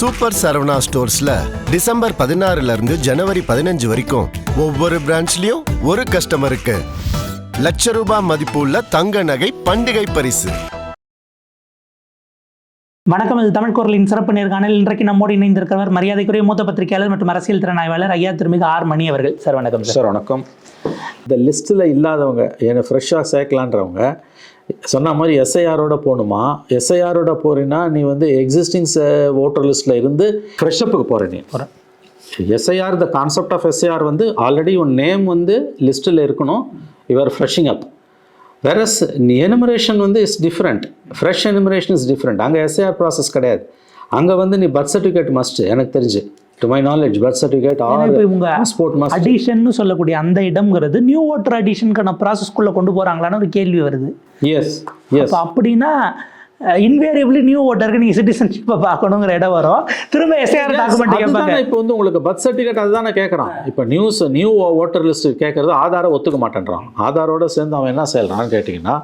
Super Saravana ஸ்டோர்ஸ்ல December பதினாறுல இருந்து ஜனவரி பதினஞ்சு வரைக்கும் ஒவ்வொரு பிரான்ச்லயும் ஒரு கஸ்டமருக்கு லட்ச ரூபாய் மதிப்புள்ள தங்க நகை பண்டிகை பரிசு. வணக்கம் இது தமிழ் குரலின் சிறப்பு நேர்காணல். இன்றைக்கு நம்மோடு இணைந்திருக்கிறவர் மரியாதைக்குரிய மூத்த பத்திரிகையாளர் மற்றும் அரசியல் திறனாய்வாளர் ஐயா திருமிகு ஆர் மணி அவர்கள். சார் வணக்கம் சார். வணக்கம். இந்த லிஸ்ட்டில் இல்லாதவங்க என்னை ஃப்ரெஷ்ஷாக சேர்க்கலான்றவங்க சொன்ன மாதிரி எஸ்ஐஆரோட போகணுமா? எஸ்ஐஆரோட போறீன்னா நீ வந்து எக்ஸிஸ்டிங் ஓட்டர் லிஸ்ட்டில் இருந்து ஃப்ரெஷ்அப்புக்கு போகிற நீ. SIR the concept of SIR வந்து ஆல்ரெடி உன் நேம் வந்து லிஸ்ட்டில் இருக்கணும். Your freshing up versus enumeration வந்து is different fresh enumeration is different அங்கே எஸ்ஐஆர் ப்ராசஸ் கிடையாது. அங்கே வந்து நீ பர்த் சர்டிஃபிகேட் மஸ்ட் எனக்கு தெரிஞ்சு. To my knowledge birth certificate are இவங்க பாஸ்போர்ட் மஸ்ட் அடிஷன்னு சொல்லக்கூடிய அந்த இடம்ங்கிறது நியூ ஓட்டர் அடிஷனுக்கான ப்ராசஸ்க்குள்ளே கொண்டு போகிறாங்களான்னு ஒரு கேள்வி வருது. எஸ் எஸ் அப்போ அப்படின்னா இன்வேரியபிளி நியூ ஓட்டருக்கு நீங்கள் சிட்டிசன்ஷிப்பை பார்க்கணுங்கிற இடம் வரும். திரும்ப எஸ்ஐஆர் டாக்குமெண்ட் கேட்பாங்க. இப்போ வந்து உங்களுக்கு பர்த் சர்டிஃபிகேட் அதுதானே கேட்குறான். இப்போ நியூஸ் நியூ ஓட்டர் லிஸ்ட் கேட்கறது ஆதாரை ஒத்துக்க மாட்டேன்றான். ஆதாரோட சேர்ந்து அவன் என்ன செய்யலாம்னு கேட்டிங்கன்னா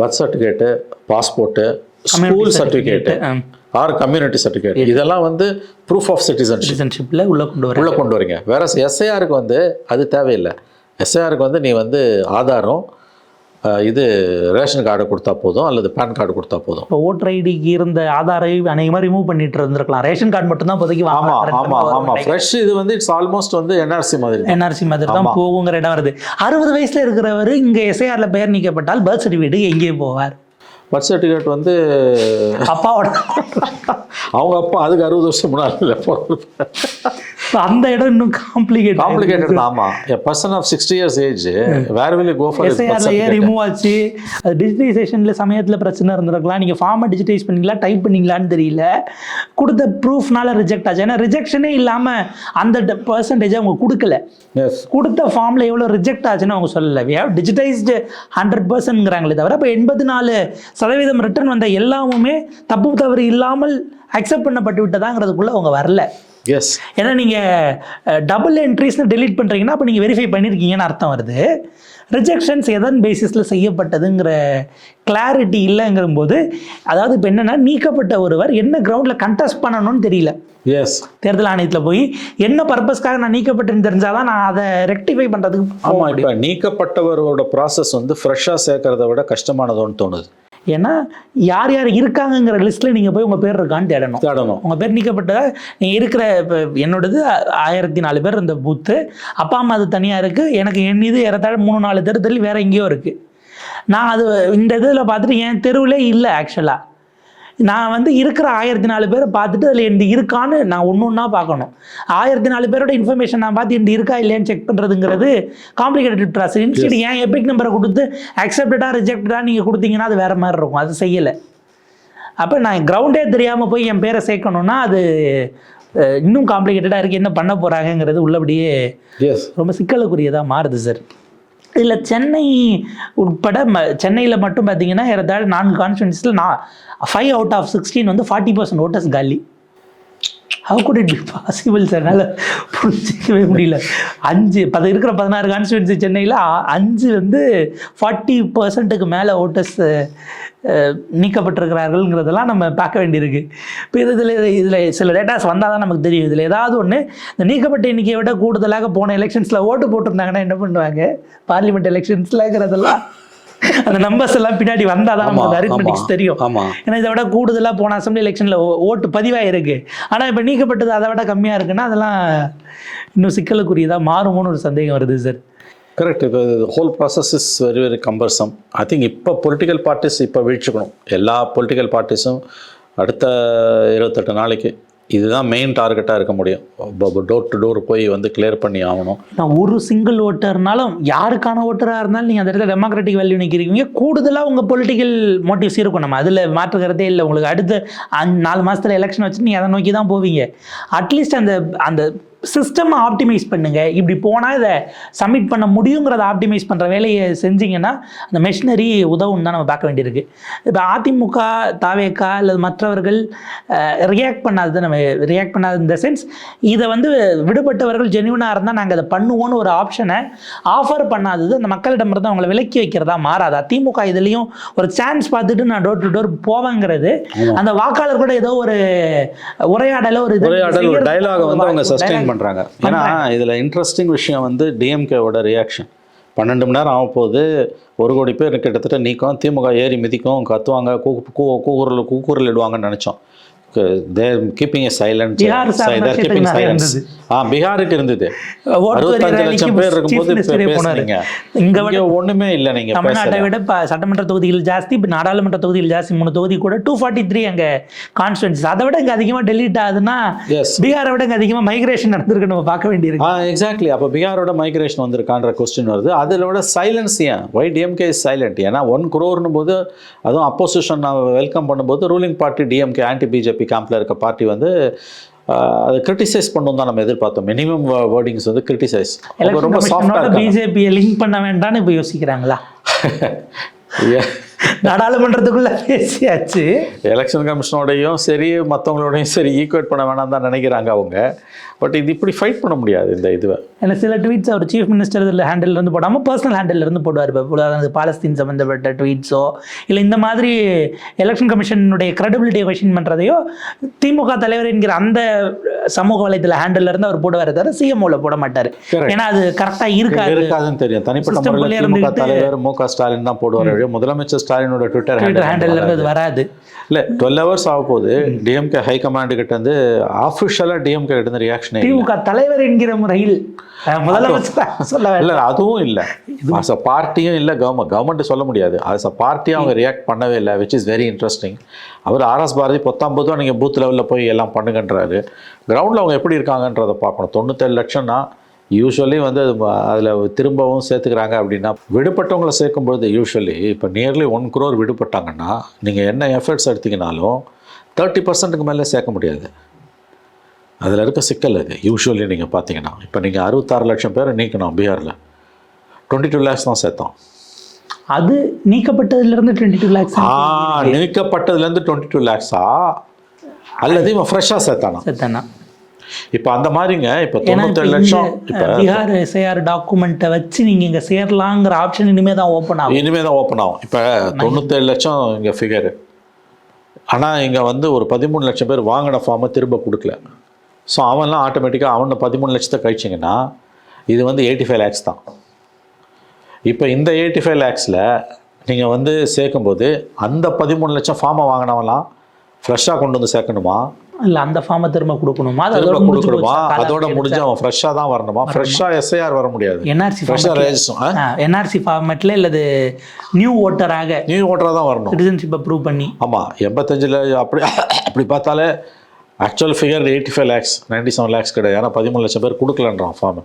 birth certificate passport school certificate or community certificate இதெல்லாம் வந்து ப்ரூஃப் ஆஃப் சிட்டிசன்ஷிப் சிட்டிசன்ஷிப்பில் உள்ளே கொண்டு வர உள்ளே கொண்டு வரீங்க. வேற எஸ்ஐஆருக்கு வந்து அது தேவையில்லை. எஸ்ஐஆருக்கு வந்து நீ வந்து ஆதாரம் இது ரேஷன் கார்டு கொடுத்தா போதும் அல்லது பேன் கார்டு கொடுத்தா போதும். இப்போ ஓட்டர் ஐடிக்கு இருந்த ஆதாரை அநேகமாக ரிமூவ் பண்ணிட்டு இருந்திருக்கலாம். ரேஷன் கார்டு மட்டும் தான் இப்போதைக்கு ஆமா ஆமா ஆமா. ஃப்ரெஷ் இது வந்து இட்ஸ் ஆல்மோஸ்ட் வந்து என்ஆர்சி மாதிரி. என்ஆர்சி மாதிரி தான் போகுங்கிற இடம் வருது. அறுபது வயசுல இருக்கிறவர் இங்க எஸ்ஐஆர்ல பெயர் நீக்கப்பட்டால் பர்த் சர்டிஃபிகேட் எங்கே போவார். பர்த் சர்டிஃபிகேட் வந்து அப்பாவோட அவங்க அப்பா அதுக்கு அறுபது வருஷம் முன்னாடி அந்த இடம் இன்னும் காம்ப்ளிகேட் காம்ப்ளிகேட்டட் ஆமா. A person of sixty years age where will go for எஸ்ஐஆர்ல ஏன் ரிமூவ் ஆச்சு? அது டிஜிட்டைசேஷன்ல சமயத்துல பிரச்சனை இருந்திருக்கலாம். நீங்க ஃபார்மை டிஜிட்டைஸ் பண்ணீங்களா? டைப் பண்ணீங்களான்னு தெரியல. கொடுத்த ப்ரூஃப்னால ரிஜெக்ட் ஆச்சு. ஏன்னா ரிஜெக்ஷனே இல்லாம அந்த பர்சன்டேஜ் அவங்க கொடுக்கல. எஸ் கொடுத்த ஃபார்மில் எவ்வளோ ரிஜெக்ட் ஆச்சுன்னு அவங்க சொல்லலை. வி ஹவ் டிஜிட்டைஸ்டு ஹண்ட்ரட் பர்சன்ட்ங்கிறாங்களே தவிர இப்போ எண்பத்தி நாலு சதவீதம் ரிட்டர்ன் வந்த எல்லாமுமே தப்பு தவறு இல்லாமல் அக்செப்ட் பண்ணப்பட்டு விட்டதாங்கிறதுக்குள்ள அவங்க வரல. எஸ் ஏன்னா நீங்கள் டபுள் என்ட்ரிஸ்னு delete பண்ணுறீங்கன்னா அப்போ நீங்கள் வெரிஃபை பண்ணியிருக்கீங்கன்னு அர்த்தம் வருது. ரிஜெக்ஷன்ஸ் எதன் பேசிஸில் செய்யப்பட்டதுங்கிற கிளாரிட்டி இல்லைங்கிறபோது அதாவது இப்போ என்னென்னா நீக்கப்பட்ட ஒருவர் என்ன கிரவுண்டில் கண்டெஸ்ட் பண்ணணும்னு தெரியல. எஸ் தேர்தல் ஆணையத்தில் போய் என்ன பர்பஸ்க்காக நான் நீக்கப்பட்டேன்னு தெரிஞ்சாதான் நான் அதை ரெக்டிஃபை பண்ணுறதுக்கு ஆமா இப்போ நீக்கப்பட்டவரோட ப்ராசஸ் வந்து ஃப்ரெஷ்ஷாக சேர்க்கறத விட கஷ்டமானதோன்னு தோணுது. ஏன்னா யார் யார் இருக்காங்கங்கிற லிஸ்ட்டில் நீங்கள் போய் உங்கள் பேர் இருக்கான்னு தேடணும். தேடணும். உங்கள் பேர் நீக்கப்பட்டதா நீங்கள் இருக்கிற இப்போ என்னோடது ஆயிரத்தி நாலு பேர் இந்த பூத்து அப்பா அம்மா அது தனியாக இருக்குது எனக்கு என் இது ஏறத்தாழ மூணு நாலு தெரு தள்ளி வேற எங்கேயோ இருக்குது நான் அது இந்த இதில் பார்த்துட்டு என் தெருவிலே இல்லை ஆக்சுவலாக நான் வந்து இருக்கிற ஆயிரத்தி நாலு பேரை பார்த்துட்டு அதில் எந்த இருக்கான்னு நான் ஒன்று ஒன்றா பார்க்கணும். ஆயிரத்தி நாலு பேரோட இன்ஃபர்மேஷன் நான் பார்த்து எந்த இருக்கா இல்லையான்னு செக் பண்ணுறதுங்கிறது காம்ப்ளிகேட்டட் ப்ராசஸ் இன்ஸ்டியூட் ஏன் எபிக் நம்பரை கொடுத்து அக்செப்டடாக ரிஜெக்டடாக நீங்கள் கொடுத்தீங்கன்னா அது வேறு மாதிரி இருக்கும். அது செய்யலை. அப்போ நான் கிரவுண்டே தெரியாமல் போய் என் பேரை சேர்க்கணுன்னா அது இன்னும் காம்ப்ளிகேட்டடாக இருக்குது என்ன பண்ண போகிறாங்கங்கிறது உள்ளபடியே ரொம்ப சிக்கலுக்குரியதாக மாறுது சார் இதில் சென்னை உட்பட ம சென்னையில் மட்டும் பார்த்தீங்கன்னா ஏறத்தாழ நான்கு கான்ஸ்டுவன்சிஸில் நான் ஃபைவ் அவுட் ஆஃப் சிக்ஸ்டீன் வந்து ஃபார்ட்டி பர்சன்ட் ஓட்டர்ஸ் காலி. How could it be possible sir என்னால் புரிஞ்சிக்கவே முடியல. அஞ்சு பத இருக்கிற பதினாறு கான்ஸ்டுவன்சி சென்னையில் அஞ்சு வந்து ஃபார்ட்டி பர்சன்ட்டுக்கு மேலே ஓட்டர்ஸ் நீக்கப்பட்டிருக்கிறார்கள்ங்கிறதெல்லாம் நம்ம பார்க்க வேண்டியிருக்கு. இப்போ இதில் இதில் சில டேட்டாஸ் வந்தால் தான் நமக்கு தெரியும். இதில் ஏதாவது ஒன்று இந்த நீக்கப்பட்ட எண்ணிக்கையை விட கூடுதலாக போன எலெக்ஷன்ஸில் ஓட்டு போட்டிருந்தாங்கன்னா என்ன பண்ணுவாங்க? பார்லிமெண்ட் எலெக்ஷன்ஸ்லங்கிறதெல்லாம் அந்த நம்பர்ஸ் எல்லாம் பின்னாடி வந்தால் தான் நமக்கு அரித்மெட்டிக்ஸ் தெரியும். ஏன்னா இதை விட கூடுதலாக போன அசம்பிளி எலெக்ஷனில் ஓட்டு பதிவாயிருக்கு. ஆனால் இப்போ நீக்கப்பட்டது அதை விட கம்மியாக இருக்குன்னா அதெல்லாம் இன்னும் சிக்கலுக்குரியதாக மாறுமோன்னு ஒரு சந்தேகம் வருது சார் கரெக்ட் இப்போ whole process is very very cumbersome I think இப்போ பொலிட்டிக்கல் பார்ட்டிஸ் இப்போ வீழ்ச்சிக்கணும். எல்லா பொலிட்டிக்கல் பார்ட்டிஸும் அடுத்த இருபத்தெட்டு நாளைக்கு இதுதான் மெயின் டார்கெட்டாக இருக்க முடியும். டோர் டு டோர் போய் வந்து கிளியர் பண்ணி ஆகணும். நான் ஒரு சிங்கிள் ஓட்டர்னாலும் யாருக்கான ஓட்டராக இருந்தாலும் நீங்கள் அந்த இடத்துல டெமோக்ராட்டிக் வேல்யூ நிற்கிறீங்க கூடுதலாக உங்கள் பொலிட்டிக்கல் மோட்டிவ்ஸ் இருக்கும். நம்ம அதில் மாற்று இல்லை. உங்களுக்கு அடுத்த அஞ்சு நாலு மாதத்தில் எலெக்ஷன் வச்சு நீங்கள் அதை நோக்கி தான் போவீங்க. அட்லீஸ்ட் அந்த அந்த சிஸ்டம் ஆப்டிமைஸ் பண்ணுங்க. இப்படி போனால் இதை சப்மிட் பண்ண முடியுங்கிறத ஆப்டிமைஸ் பண்ணுற வேலையை செஞ்சீங்கன்னா அந்த மெஷினரி உதவும் தான் நம்ம பார்க்க வேண்டியிருக்கு. இப்போ அதிமுக தாவேக்கா அல்லது மற்றவர்கள் ரியாக்ட் பண்ணாதது நம்ம ரியாக்ட் பண்ணாத இந்த சென்ஸ் இதை வந்து விடுபட்டவர்கள் ஜென்யூனாக இருந்தால் நாங்கள் அதை பண்ணுவோன்னு ஒரு ஆப்ஷனை ஆஃபர் பண்ணாதது அந்த மக்களிடமிருந்து அவங்களை விலக்கி வைக்கிறதா மாறாது. அதிமுக இதுலேயும் ஒரு சான்ஸ் பார்த்துட்டு நான் டோர் டு டோர் போவேங்கிறது அந்த வாக்காளர் கூட ஏதோ ஒரு உரையாடல ஒரு இது பண்றாங்க. ஏன்னா இதுல இன்ட்ரெஸ்டிங் விஷயம் வந்து டிஎம்கேவோட ரியாக்ஷன் பன்னெண்டு மணி நேரம் ஆக போகுது ஒரு கோடி பேர் கிட்டத்தட்ட நீக்கும். திமுக ஏறி மிதிக்கும் கத்துவாங்க கூக்குரல் கூக்குரல் இடுவாங்கன்னு நினைச்சோம். தேர் கீப்பிங் சைலன்ஸ் ஆ பீகாருக்கு இருந்தது. இங்க ஒண்ணுமே இல்லை நீங்க தமிழ்நாட்டை விட சட்டமன்ற தொகுதிகள் ஜாஸ்தி இப்போ நாடாளுமன்ற தொகுதிகள் ஜாஸ்தி மூணு தொகுதி கூட டூ ஃபார்ட்டி த்ரீ அங்கே கான்ஸ்டுவன்சி அதை விட இங்கே அதிகமாக டெலீட் ஆகுதுன்னா பீகாரை விட இங்கே அதிகமாக மைக்ரேஷன் நடந்திருக்கு நம்ம பார்க்க வேண்டியிருக்கு. எக்ஸாக்ட்லி அப்போ பீகாரோட மைக்ரேஷன் வந்திருக்கான்ற கொஸ்டின் வருது. அதில் விட சைலன்ஸ் ஏன்? ஒய் டிஎம்கே இஸ் சைலண்ட் ஏன்னா ஒன் குரோர்னு போது அதுவும் அப்போசிஷன் வெல்கம் பண்ணும்போது ruling party DMK anti BJP கேம்பில் இருக்க பார்ட்டி வந்து அதை கிரிட்டிசைஸ் பண்ணணும் தான் நம்ம எதிர்பார்த்தோம். மினிமம் வேர்டிங்ஸ் வந்து கிரிட்டிசைஸ் ரொம்ப சாஃப்டாக பிஜேபியை லிங்க் பண்ண வேண்டாம்னு இப்போ யோசிக்கிறாங்களா? நாடாளுமன்றத்துக்குள்ள பேசியாச்சு. எலெக்ஷன் கமிஷனோடையும் சரி மற்றவங்களோடையும் சரி ஈக்குவேட் பண்ண வேணாம் தான் நினைக்கிறாங்க அவங்க. பட் இது இப்படி ஃபைட் பண்ண முடியாது இந்த இதுவை. ஏன்னா சில ட்வீட்ஸ் அவர் சீஃப் மினிஸ்டர் இதில் ஹேண்டில் இருந்து போடாமல் பர்சனல் ஹேண்டில் இருந்து போடுவார். இப்போ உதாரணத்துக்கு பாலஸ்தீன் சம்மந்தப்பட்ட ட்வீட்ஸோ இல்லை இந்த மாதிரி எலெக்ஷன் கமிஷனுடைய கிரெடிபிலிட்டியை கொஷின் பண்ணுறதையோ திமுக தலைவர் என்கிற அந்த சமூக வலைத்தள ஹேண்டில் இருந்து அவர் போடுவார் தவிர சிஎம்ஓவில் போட மாட்டார். ஏன்னா அது கரெக்டாக இருக்காது. இருக்காதுன்னு தெரியும். தனிப்பட்ட முறையில் திமுக தலைவர் மு க ஸ்டாலின் தான் போடுவார். முதலமைச்சர் ஸ்டாலினோட ட்விட்டர் ஹேண்டில் இருந்து வராது. இல்லை டுவெல் ஹவர்ஸ் ஆக போகுது டிஎம்கே ஹை கமாண்டு கிட்ட இருந்து ஆஃபிஷியலாக டிஎம்கே கிட்ட இருந்து ரியாக்ஷனே திமுக தலைவர் என்கிற முறையில் முதலமைச்சர் இல்லை அதுவும் இல்லை. அஸ் அ பார்ட்டியும் இல்லை கவர்மெண்ட் கவர்மெண்ட் சொல்ல முடியாது. அஸ் அ பார்ட்டி அவங்க ரியாக்ட் பண்ணவே இல்லை விச் இஸ் வெரி இன்ட்ரெஸ்டிங் அவர் ஆர்எஸ் பாரதி பத்தொம்பது ரூபா நீங்கள் பூத் லெவலில் போய் எல்லாம் பண்ணுங்கன்றாரு. கிரவுண்டில் அவங்க எப்படி இருக்காங்கன்றதை பார்க்கணும். தொண்ணூத்தேழு லட்சம்னா யூஸ்வலி வந்து அதில் திரும்பவும் சேர்த்துக்கிறாங்க அப்படின்னா விடுபட்டவங்களை சேர்க்கும்பொழுது யூஸ்வலி இப்போ நியர்லி ஒன் குரோர் விடுபட்டாங்கன்னா நீங்கள் என்ன எஃபர்ட்ஸ் எடுத்தீங்கனாலும் தேர்ட்டி பர்சன்ட்டுக்கு மேலே சேர்க்க முடியாது. அதில் இருக்க சிக்கல் அது. யூஸ்வலி நீங்கள் பார்த்தீங்கன்னா இப்போ நீங்கள் அறுபத்தாறு லட்சம் பேரை நீக்கணும் பீகாரில். டுவெண்ட்டி டூ லேக்ஸ் தான் சேர்த்தோம். அது நீக்கப்பட்டதுல இருந்து டுவெண்ட்டி டூ லேக்ஸ் ஆ நீக்கப்பட்டதுலேருந்து டுவெண்ட்டி டூ லேக்ஸா அல்லது இவன் ஃப்ரெஷ்ஷாக சேர்த்தானா? சத்தானா இப்போ அந்த மாதிரிங்க இப்போ தொண்ணூத்தேழு லட்சம் பீகார் எஸ்ஐஆர் டாக்குமெண்ட்டை வச்சு நீங்க இங்க சேரலாங்கிற ஆப்ஷன் இனிமே தான் ஓப்பன் ஆகும். இனிமே தான் ஓப்பன் ஆகும். இப்போ தொண்ணூத்தேழு லட்சம் இங்கே ஃபிகரு ஆனால் இங்கே வந்து ஒரு பதிமூணு லட்சம் பேர் வாங்கின ஃபார்மை திரும்ப கொடுக்கல. ஸோ அவன்லாம் ஆட்டோமேட்டிக்காக அவனை பதிமூணு லட்சத்தை கழிச்சிங்கன்னா இது வந்து எயிட்டி ஃபைவ் லேக்ஸ் தான். இப்போ இந்த எயிட்டி ஃபைவ் லேக்ஸில் நீங்கள் வந்து சேர்க்கும்போது அந்த பதிமூணு லட்சம் ஃபார்மை வாங்கினவன்லாம் ஃப்ரெஷ்ஷாக கொண்டு வந்து சேர்க்கணுமா? இல்ல அந்த ஃபார்மை திரும்ப கொடுக்கணுமா? திரும்ப கொடுக்கணுமா? அதோட முடிஞ்சு அவன் ஃப்ரெஷ்ஷாக தான் வரணுமா? ஃப்ரெஷ்ஷாக எஸ்ஐஆர் வர முடியாது. என்ஆர்சி ஃப்ரெஷ்ஷாக என்ஆர்சி ஃபார்மேட்ல இல்லது நியூ ஓட்டராக நியூ ஓட்டராக தான் வரணும். சிட்டிசன்ஷிப் அப்ரூவ் பண்ணி. ஆமாம் எண்பத்தஞ்சில் அப்படி அப்படி பார்த்தாலே actual figure eighty five lakhs ninety seven lakhs கிடையாது. ஏன்னா பதிமூணு லட்சம் பேர் கொடுக்கலன்றான் ஃபார்ம்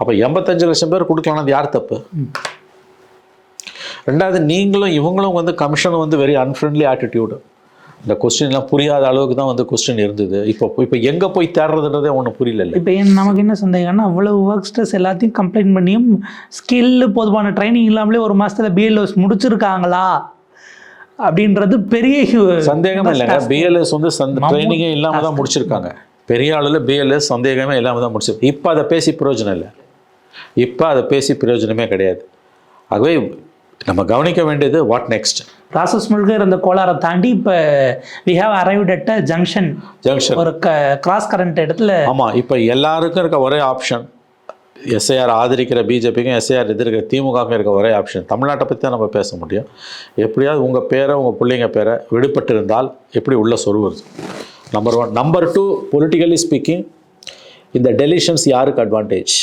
அப்போ எண்பத்தஞ்சு லட்சம் பேர் கொடுக்கலன்னா யார் தப்பு? ரெண்டாவது நீங்களும் இவங்களும் வந்து கமிஷன் வந்து வெரி அன்ஃப்ரெண்ட்லி ஆட்டிடியூடு இந்த கொஸ்டின்லாம் புரியாத அளவுக்கு தான் வந்து கொஸ்டின் இருந்தது. இப்போ இப்போ எங்கே போய் தேடுறதுன்றதே ஒன்றும் புரியல இப்போ ஏன் நமக்கு என்ன சந்தேகம்னா அவ்வளவு ஒர்க் ஸ்ட்ரெஸ் எல்லாத்தையும் கம்ப்ளைண்ட் பண்ணியும் ஸ்கில் போதுமான ட்ரைனிங் இல்லாமலே ஒரு மாசத்துல பிஎல்ஓஸ் முடிச்சிருக்காங்களா? அப்படின்றது பெரிய சந்தேகமே இல்லைங்க. பிஎல்எஸ் வந்து சந்த ட்ரைனிங்கே இல்லாமல் தான் முடிச்சிருக்காங்க. பெரிய அளவில் பிஎல்எஸ் சந்தேகமே இல்லாமல் தான் முடிச்சிருக்கு இப்போ அதை பேசி பிரயோஜனம் இல்லை. இப்போ அதை பேசி பிரயோஜனமே கிடையாது. ஆகவே நம்ம கவனிக்க வேண்டியது வாட் நெக்ஸ்ட் ப்ராசஸ் முழுக்க இருந்த கோளாறை தாண்டி இப்போ we have arrived at a junction junction ஒரு க கிராஸ் கரண்ட் இடத்துல. ஆமாம் இப்போ எல்லாருக்கும் இருக்க ஒரே ஆப்ஷன் எஸ்ஐஆர் ஆதரிக்கிற பிஜேபிக்கும் எஸ்ஐஆர் எதிர்க்கிற திமுகவுக்கும் இருக்க ஒரே ஆப்ஷன் தமிழ்நாட்டை பற்றி தான் நம்ம பேச முடியும். எப்படியாவது உங்கள் பேரை உங்கள் பிள்ளைங்க பேரை விடுபட்டு இருந்தால் எப்படி உள்ள சொருவது number one number two politically speaking இந்த டெலிஷன்ஸ் யாருக்கு அட்வான்டேஜ்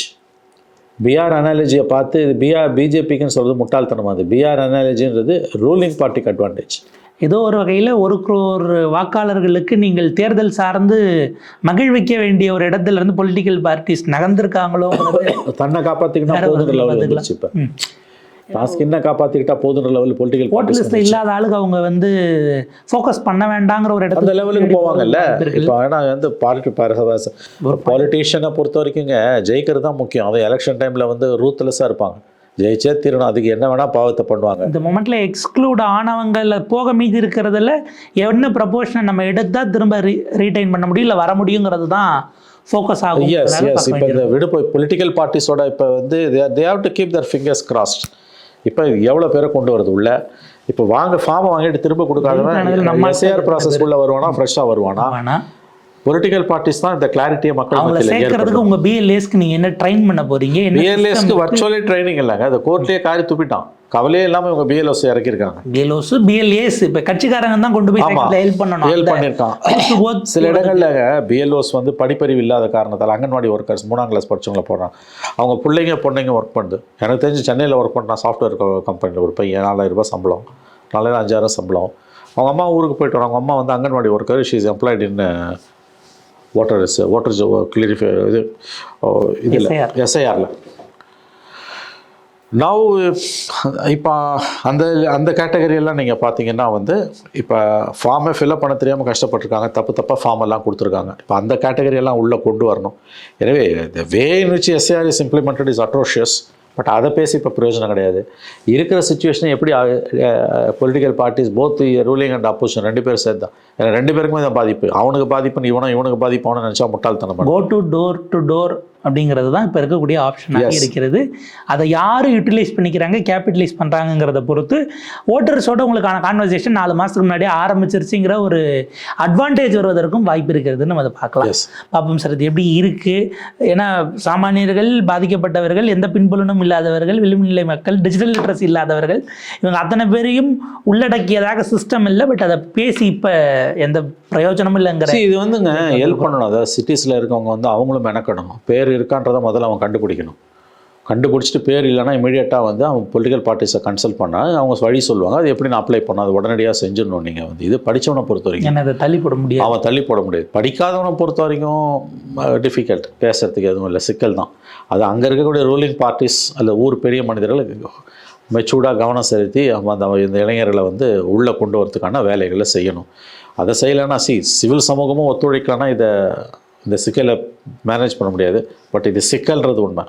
பிஆர் அனாலஜியை பார்த்து இது பிஆர் பிஜேபிக்குன்னு சொல்கிறது முட்டாள்தனம்? அது பிஆர் அனாலஜின்றது ரூலிங் பார்ட்டிக்கு அட்வான்டேஜ் ஏதோ ஒரு வகையில் ஒரு குரோர் வாக்காளர்களுக்கு நீங்கள் தேர்தல் சார்ந்து மகிழ்விக்க வேண்டிய ஒரு இடத்துல இருந்து பொலிட்டிக்கல் பார்ட்டிஸ் நகர்ந்திருக்காங்களோ தன்னை ஒரு. வந்துருச்சு இப்போ. தான் ஸ்கின்னை காப்பாற்றிக்கிட்டா போதுன்ற லெவலில் பொலிட்டிக்கல் ஓட்டர் லிஸ்ட்ல இல்லாத ஆளுக்கு அவங்க வந்து ஃபோக்கஸ் பண்ண வேண்டாங்கிற ஒரு இடத்துல லெவலுக்கு போவாங்கல்ல. இப்போ ஆனால் வந்து பார்ட்டி பாலிட்டிஷியனை பொறுத்த வரைக்குங்க ஜெயிக்கிறது தான் முக்கியம். அது எலெக்ஷன் டைமில் வந்து ரூத்லெஸ்ஸாக இருப்பாங்க. ஜெயிச்சே தீரணும். அதுக்கு என்ன வேணால் பாவத்தை பண்ணுவாங்க. இந்த மொமெண்ட்ல எக்ஸ்க்ளூட் ஆனவங்கள போக மீதி இருக்கிறதுல என்ன ப்ரப்போர்ஷனை நம்ம எடுத்தா திரும்ப ரீடைன் பண்ண முடியும்? இல்லை வர முடியுங்கிறது தான் ஃபோக்கஸ் ஆகும். எஸ் எஸ் இப்போ இந்த. விடுப்பு பொலிட்டிக்கல் பார்ட்டிஸோட இப்போ வந்து they have to keep their fingers crossed இப்போ எவ்வளோ பேரை கொண்டு வருது உள்ள? இப்போ வாங்க ஃபார்மை வாங்கிட்டு திரும்ப கொடுக்காதவன் நம்ம நம்ம எஸ்ஏஆர் ப்ராசஸ்க்குள்ளே வருவானா? ஃப்ரெஷ்ஷாக வருவானா? பொலிட்டிக்கல் பார்ட்டிஸ் தான் இந்த கிளாரிட்டியை மக்கள் அவங்கள சேர்க்கறதுக்கு உங்க பிஎல்ஏஸ்க்கு நீங்க என்ன ட்ரெயின் பண்ண போறீங்க? என்ன பிஎல்எஸ்க்கு வர்ச்சுவலி ட்ரைனிங் இல்லைங்க. அந்த கோர்ட்லேயே காரி துப்பிட்டான். கவலையே இல்லாமல் இவங்க பிஎல்எஸ் இறக்கியிருக்காங்க. பிஎல்ஓஸ் பிஎல்ஏஸ் இப்ப கட்சிக்காரங்க தான் கொண்டு போய். ஹெல்ப் பண்ணணும். ஹெல்ப் போத் சில இடங்கள்ல பிஎல்ஓஸ் வந்து படிப்பறிவு இல்லாத காரணத்தால் அங்கன்வாடி ஒர்க்கர்ஸ் மூணாம் கிளாஸ் படிச்சவங்கள போடுறாங்க. அவங்க பிள்ளைங்க பொண்ணுங்க ஒர்க் பண்ணுது. எனக்கு தெரிஞ்சு சென்னையில் ஒர்க் பண்ண சாஃப்ட்வேர் கம்பெனியில் ஒரு பையன் நாலாயிரம் ரூபாய் சம்பளம். நாலாயிரம் அஞ்சாயிரம் சம்பளம். அவங்க அம்மா ஊருக்கு போயிட்டு வராங்க. அவங்க அம்மா வந்து anganwadi worker she is employed in water water clarify இது இதில். எஸ்ஐஆரில் நவ் இப்போ அந்த அந்த கேட்டகரியெல்லாம் நீங்கள் பார்த்தீங்கன்னா வந்து இப்போ ஃபார்மை ஃபில்அப் பண்ண தெரியாமல் கஷ்டப்பட்டிருக்காங்க. தப்பு தப்பாக ஃபார்ம் எல்லாம் கொடுத்துருக்காங்க. இப்போ அந்த கேட்டகரியெல்லாம் உள்ளே கொண்டு வரணும். எனவே the way in which SAR is implemented is atrocious but அதை பேசி இப்போ பிரயோஜனம் கிடையாது. இருக்கிற சுச்சுவேஷனை எப்படி political parties both ruling and opposition ரெண்டு பேரும் சேர்த்து. தான் ஏன்னா ரெண்டு பேருக்குமே தான் பாதிப்பு. அவனுக்கு பாதிப்புன்னு இவனும் இவனுக்கு பாதிப்பு அவனு நினச்சா முட்டாள்தனம் go to door to door அப்படிங்கிறது தான் இப்போ இருக்கக்கூடிய ஆப்ஷனாக. இருக்கிறது. அதை யார் யூட்டிலைஸ் பண்ணிக்கிறாங்க கேபிட்டலைஸ் பண்ணுறாங்கங்கிறத பொறுத்து ஓட்டர்ஸோட உங்களுக்கான கான்வர்சேஷன் நாலு மாதத்துக்கு முன்னாடியே ஆரம்பிச்சிருச்சுங்கிற ஒரு அட்வான்டேஜ் வருவதற்கும் வாய்ப்பு இருக்கிறதுன்னு நம்ம அதை பார்க்கலாம். பார்ப்போம் சார் இது எப்படி இருக்குது ஏன்னா சாமானியர்கள் பாதிக்கப்பட்டவர்கள் எந்த பின்புலனும் இல்லாதவர்கள் விளிம்புநிலை மக்கள் டிஜிட்டல் லிட்ரஸி இல்லாதவர்கள் இவங்க அத்தனை பேரையும் உள்ளடக்கியதாக சிஸ்டம் இல்லை பட் அதை பேசி இப்போ எந்த பிரயோஜனமும் இல்லைங்கிற இது வந்துங்க ஹெல்ப் பண்ணணும். அதாவது சிட்டிஸில் இருக்கவங்க வந்து அவங்களும் மெனக்கணும் பேர் இருக்கான்றதை முதல்ல அவன் கண்டுபிடிக்கணும். கண்டுபிடிச்சிட்டு பேர் இல்லைன்னா இமீடியட்டாக வந்து அவன் பொலிட்டிக்கல் பார்ட்டிஸை கன்சல்ட் பண்ணால் அவங்க வழி சொல்லுவாங்க. அது எப்படி நான் அப்ளை பண்ணணும்? அது உடனடியாக செஞ்சிடணும் நீங்கள் வந்து. இது படித்தவனை பொறுத்த வரைக்கும். என்ன அதை தள்ளி போட முடியாது. அவன் தள்ளி போட முடியாது. படிக்காதவனை பொறுத்த வரைக்கும் டிஃபிகல்ட் பேசுறதுக்கு எதுவும் இல்லை. சிக்கல் தான். அது அங்கே இருக்கக்கூடிய ரூலிங் பார்ட்டிஸ் அல்ல ஊர் பெரிய மனிதர்கள் மெச்சூர்டாக கவனம் செலுத்தி அந்த இந்த இளைஞர்களை வந்து உள்ளே கொண்டு வரதுக்கான வேலைகளை செய்யணும். அதை செய்யலைன்னா சி சிவில் சமூகமும் ஒத்துழைக்கலன்னா இதை இந்த சிக்கலை மேனேஜ் பண்ண முடியாது. பட் இது சிக்கல்ன்றது உண்மை.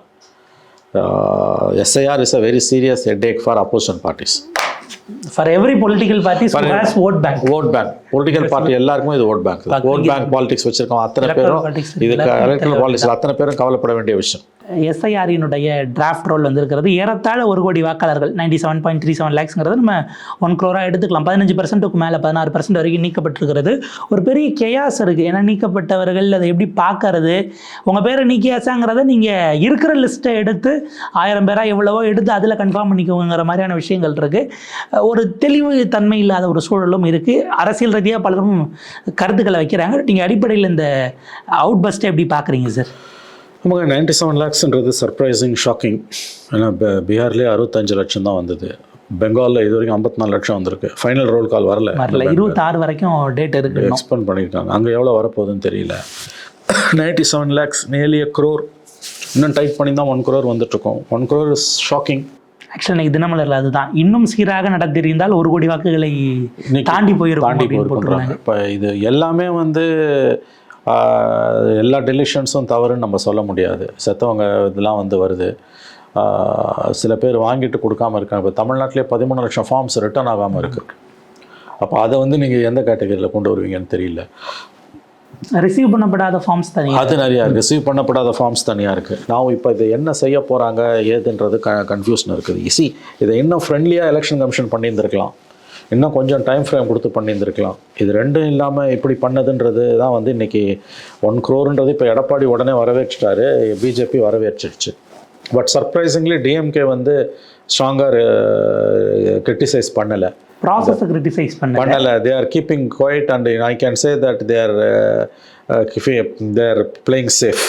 SIR is a very serious headache for opposition parties for every political parties has vote bank vote bank political party எல்லாருக்குமே இது vote bank vote bank politics வச்சிருக்கோம். அத்தனை பேரும் இருக்குல்ல, எலக்ட்ரல் பாலிடிக்ஸ் அத்தனை பேரும் கவலைப்பட வேண்டிய விஷயம். எஸ்ஐஆரினுடைய டிராஃப்ட் ரோல் வந்திருக்கிறது. ஏறத்தாழ ஒரு கோடி வாக்காளர்கள் ninety seven point three seven லேக்ஸ்ங்கிறது நம்ம ஒன் க்ரோராக எடுத்துக்கலாம். பதினஞ்சு பர்சன்ட்டுக்கு மேலே பதினாறு பர்சன்ட் வரைக்கும் நீக்கப்பட்டிருக்கிறது. ஒரு பெரிய கெயாஸ் இருக்குது ஏன்னா நீக்கப்பட்டவர்கள் அதை எப்படி பார்க்கறது? உங்கள் பேரை நீக்கியாச்சாங்கிறத நீங்கள் இருக்கிற லிஸ்ட்டை எடுத்து ஆயிரம் பேராக எவ்வளவோ எடுத்து அதில் கன்ஃபார்ம் பண்ணிக்கோங்கிற மாதிரியான விஷயங்கள் இருக்குது ஒரு தெளிவு தன்மை இல்லாத ஒரு சூழலும் இருக்குது அரசியல் ரீதியாக பலரும் கருத்துக்களை வைக்கிறாங்க. நீங்கள் அடிப்படையில் இந்த அவுட் பஸ்ட்டை எப்படி பார்க்குறீங்க சார் நமக்கு நைன்டி செவன் லேக்ஸ்ன்றது சர்ப்ரைசிங் ஷாக்கிங் ஏன்னா பீகார்லேயே அறுபத்தஞ்சு லட்சம் தான் வந்தது. பெங்காலில் இது வரைக்கும் ஐம்பத்தி நாலு லட்சம் வந்திருக்கு. ஃபைனல் ரோல் கால் வரல. வரல. இருபத்தாறு வரைக்கும் டேட் இருக்கு. எக்ஸ்பெண்ட் பண்ணியிருக்காங்க. அங்கே எவ்வளோ வரப்போகுதுன்னு தெரியல. Ninety seven lakhs a crore. இன்னும் டைப் பண்ணி தான் ஒன் crore வந்துட்டுருக்கோம். One crore is shocking actually இன்னைக்கு தினமலர்ல அதுதான். இன்னும் சீராக நடந்திருந்தால் ஒரு கோடி வாக்குகளை தாண்டி போயிருக்கும் இப்போ இது எல்லாமே வந்து எல்லா டெலிஷன்ஸும் தவறுன்னு நம்ம சொல்ல முடியாது. செத்தவங்க இதெல்லாம் வந்து வருது. சில பேர் வாங்கிட்டு கொடுக்காம இருக்காங்க. இப்போ தமிழ்நாட்டிலே பதிமூணு லட்சம் ஃபார்ம்ஸ் ரிட்டர்ன் ஆகாமல் இருக்குது அப்போ அதை வந்து நீங்கள் எந்த கேட்டகரியில் கொண்டு வருவீங்கன்னு தெரியல. ரிசீவ் பண்ணப்படாத ஃபார்ம்ஸ் தனியாக அது நிறையா ரிசீவ் பண்ணப்படாத ஃபார்ம்ஸ் தனியாக இருக்குது நான் இப்போ இதை என்ன செய்ய போகிறாங்க ஏதுன்றது க கன்ஃபியூஷன் இருக்குது. ஈஸி இதை இன்னும் ஃப்ரெண்ட்லியாக எலெக்ஷன் கமிஷன் பண்ணியிருந்திருக்கலாம். இன்னும் கொஞ்சம் டைம் ஃப்ரேம் கொடுத்து பண்ணியிருந்திருக்கலாம். இது ரெண்டும் இல்லாமல் இப்படி பண்ணதுன்றது தான் வந்து இன்றைக்கி ஒன் க்ரோர்ன்றது இப்போ எடப்பாடி உடனே வரவேற்றுட்டாரு பிஜேபி வரவேற்றுச்சு பட் சர்ப்ரைசிங்லி டிஎம்கே வந்து ஸ்ட்ராங்காக கிரிட்டிசைஸ் பண்ணலை. ப்ராசஸை கிரிட்டிசைஸ் பண்ண பண்ணல. They are keeping quiet and I can say that they are they are playing safe